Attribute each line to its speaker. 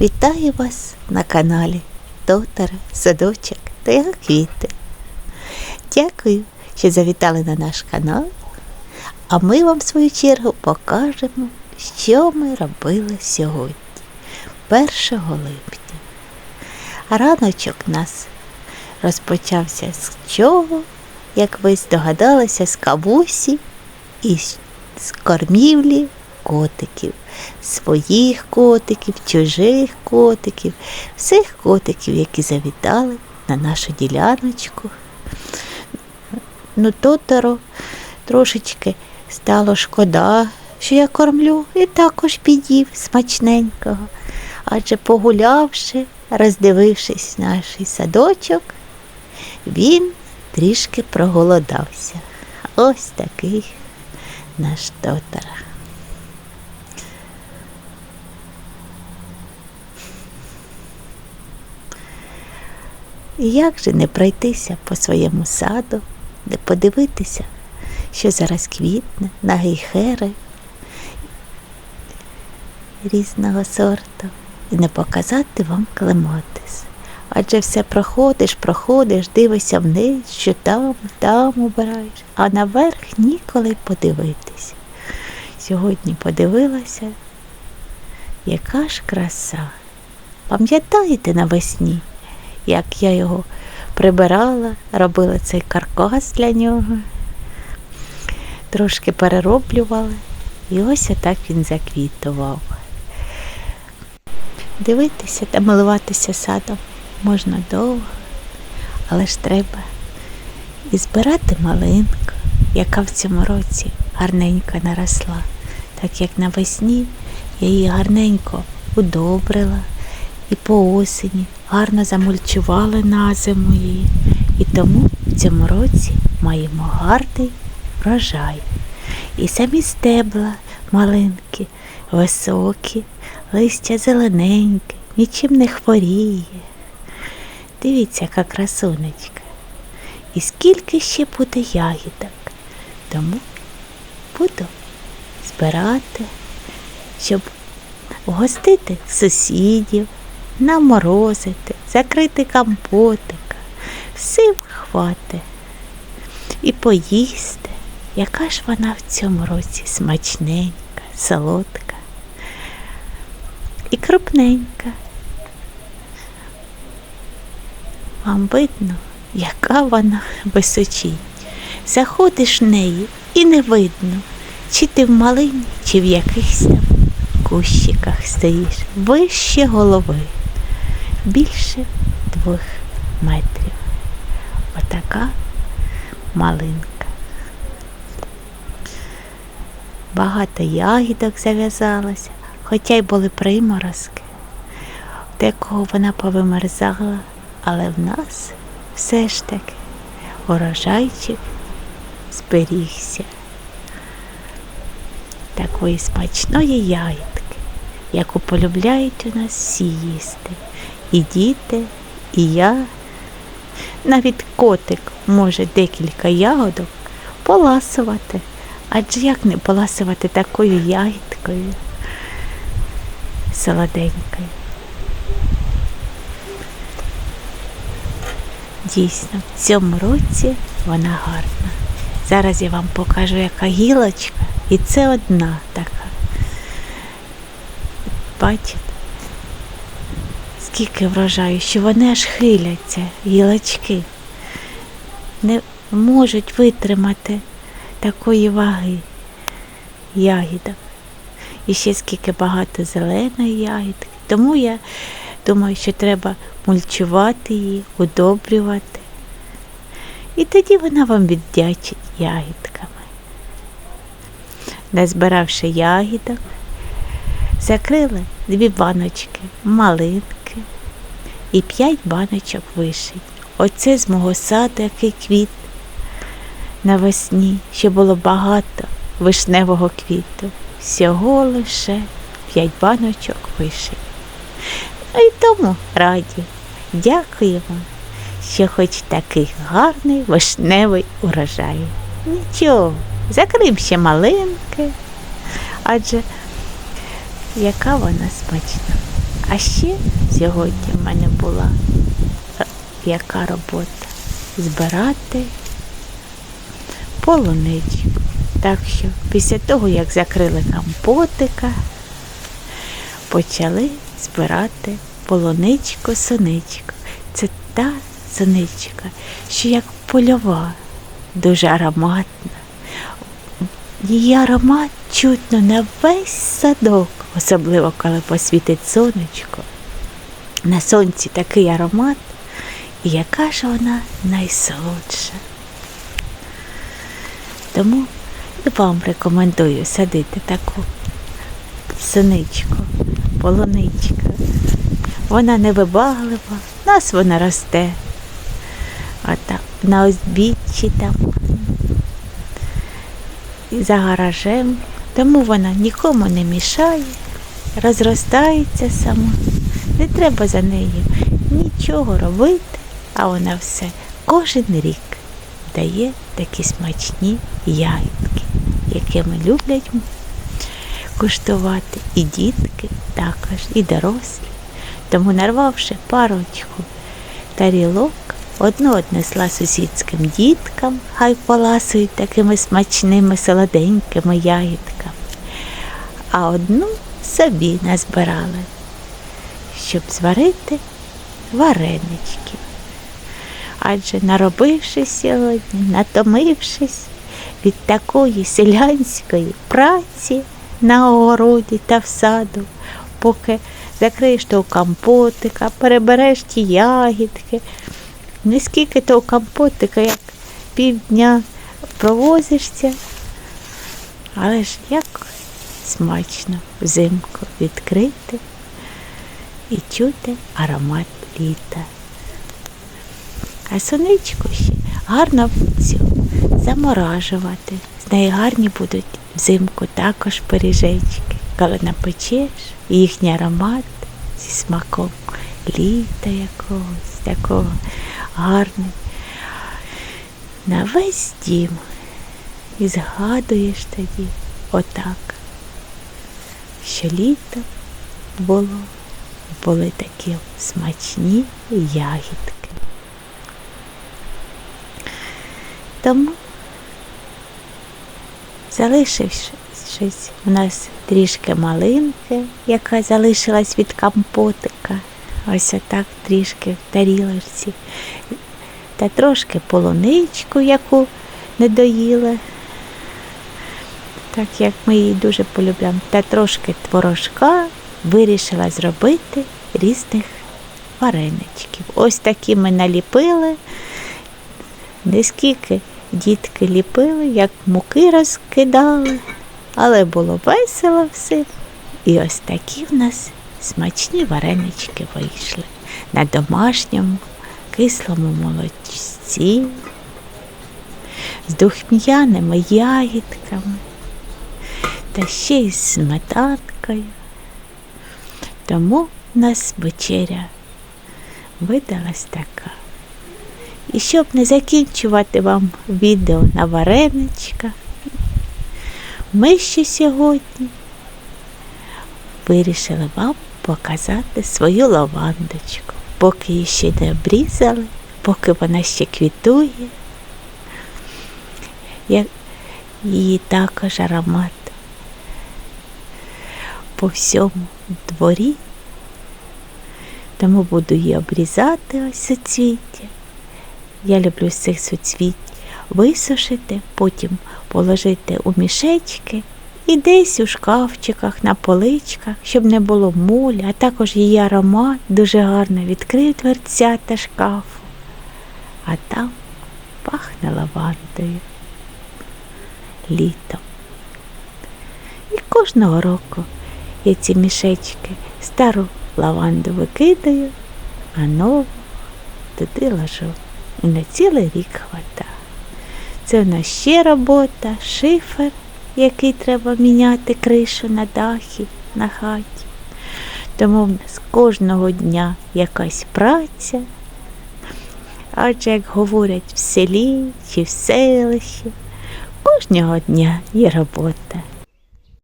Speaker 1: Вітаю вас на каналі Тотар, Садочок та його квіти. Дякую, що завітали на наш канал. А ми вам в свою чергу покажемо, що ми робили сьогодні, 1 липня. Раночок нас розпочався з чого, як ви здогадалися, з кавусі і з кормівлі котиків, своїх котиків, чужих котиків, всіх котиків, які завітали на нашу діляночку. Ну, Тоторо трошечки стало шкода, що я кормлю, і також підів смачненького. Адже погулявши, роздивившись наш садочок, він трішки проголодався. Ось такий наш тотар. Як же не пройтися по своєму саду, не подивитися, що зараз квітне на гейхери різного сорту, і не показати вам клематис. Адже все проходиш, проходиш, дивишся вниз, що там, там обираєш, а наверх ніколи подивитися. Сьогодні подивилася, яка ж краса. Пам'ятаєте навесні, як я його прибирала, робила цей каркас для нього, трошки перероблювала, і ось отак він заквітував. Дивитися та милуватися садом можна довго, але ж треба і збирати малинку, яка в цьому році гарненько наросла, так як навесні я її гарненько удобрила і по осені гарно замульчувала на зиму її. І тому в цьому році маємо гарний врожай. І самі стебла малинки, високі, листя зелененьке, нічим не хворіє. Дивіться, яка красунечка. І скільки ще буде ягідок. Тому буду збирати, щоб угостити сусідів, наморозити, закрити компотика. Всім хвати. І поїсти, яка ж вона в цьому році смачненька, солодка і крупненька. Вам видно, яка вона височить. Заходиш в неї і не видно, чи ти в малині, чи в якихось там кущиках стоїш, вище голови, більше двох метрів. Отака малинка. Багато ягідок зав'язалося, хоча й були приморозки. Декого вона повимерзала, але в нас все ж таки урожайчик зберігся. Такої смачної ягідки, яку полюбляють у нас всі їсти. І діти, і я. Навіть котик може декілька ягодок поласувати. Адже як не поласувати такою ягідкою солоденькою. Дійсно, в цьому році вона гарна. Зараз я вам покажу, яка гілочка, і це одна така. Бачите, скільки врожаю, що вони аж хиляться, гілочки, не можуть витримати такої ваги ягідок. І ще скільки багато зеленої ягідки. Тому я думаю, що треба мульчувати її, удобрювати. І тоді вона вам віддячить ягідками. Назбиравши ягідок, закрили дві баночки малинки і п'ять баночок вишень. Оце з мого саду, який квіт навесні, ще було багато вишневого квіту. Всього лише п'ять баночок вишень. І тому раді. Дякую вам, що хоч такий гарний вишневий урожай. Нічого, закрив ще малинки, адже яка вона смачна. А ще сьогодні в мене була е, яка робота? Збирати полуничку. Так що після того, як закрили компотика, почали збирати полуничку соничку. Це та соничка, що як польова, дуже ароматна. Її аромат чутно на весь садок, особливо коли посвітить сонечко. На сонці такий аромат, і яка ж вона найсолодша. Тому і вам рекомендую садити таку синичку, полуничку. Вона невибаглива, в нас вона росте. А так, на узбіччі там за гаражем, тому вона нікому не мішає, розростається сама. Не треба за нею нічого робити, а вона все кожен рік дає такі смачні ягідки, якими люблять куштувати і дітки також, і дорослі. Тому нарвавши парочку тарілок, одну однесла сусідським діткам, хай поласують такими смачними солоденькими ягідками, а одну собі назбирали, щоб зварити варенички. Адже наробившись сьогодні, натомившись від такої селянської праці на огороді та в саду, поки закриєш того компотика, перебереш ті ягідки. Не скільки того компотика, як півдня провозишся, але ж як смачно взимку відкрити і чути аромат літа. А сонечку ще гарно цю заморажувати. З неї гарні будуть взимку також пиріжечки. Коли напечеш, їхній аромат зі смаком літа якогось, такого гарний. На весь дім. І згадуєш тоді отак, що літо було, були такі смачні ягідки. Тому, залишившись у нас трішки малинки, яка залишилась від компотика, ось отак трішки в тарілочці, та трошки полуничку, яку не доїли, так як ми її дуже полюбляємо, та трошки творожка вирішила зробити різних вареничків. Ось такі ми наліпили. Не скільки дітки ліпили, як муки розкидали, але було весело все. І ось такі в нас смачні варенички вийшли на домашньому кислому молочці, з духм'яними ягідками та ще й сметанкою. Тому в нас вечеря видалась така. І щоб не закінчувати вам відео на вареничках, ми ще сьогодні вирішили вам показати свою лавандочку, поки її ще не обрізали, поки вона ще квітує. Її також аромат по всьому дворі, тому буду її обрізати ось соцвіття. Я люблю з цих суцвіть висушити, потім положити у мішечки і десь у шкафчиках, на поличках, щоб не було молі, а також її аромат дуже гарно відкрив дверця та шкафу, а там пахне лавандою літом. І кожного року я ці мішечки стару лаванду викидаю, а нову туди ложу. І на цілий рік хвата. Це в нас ще робота, шифер, який треба міняти кришу на дахі, на хаті. Тому в нас кожного дня якась праця. Адже, як говорять в селі чи в селищі, кожного дня є робота.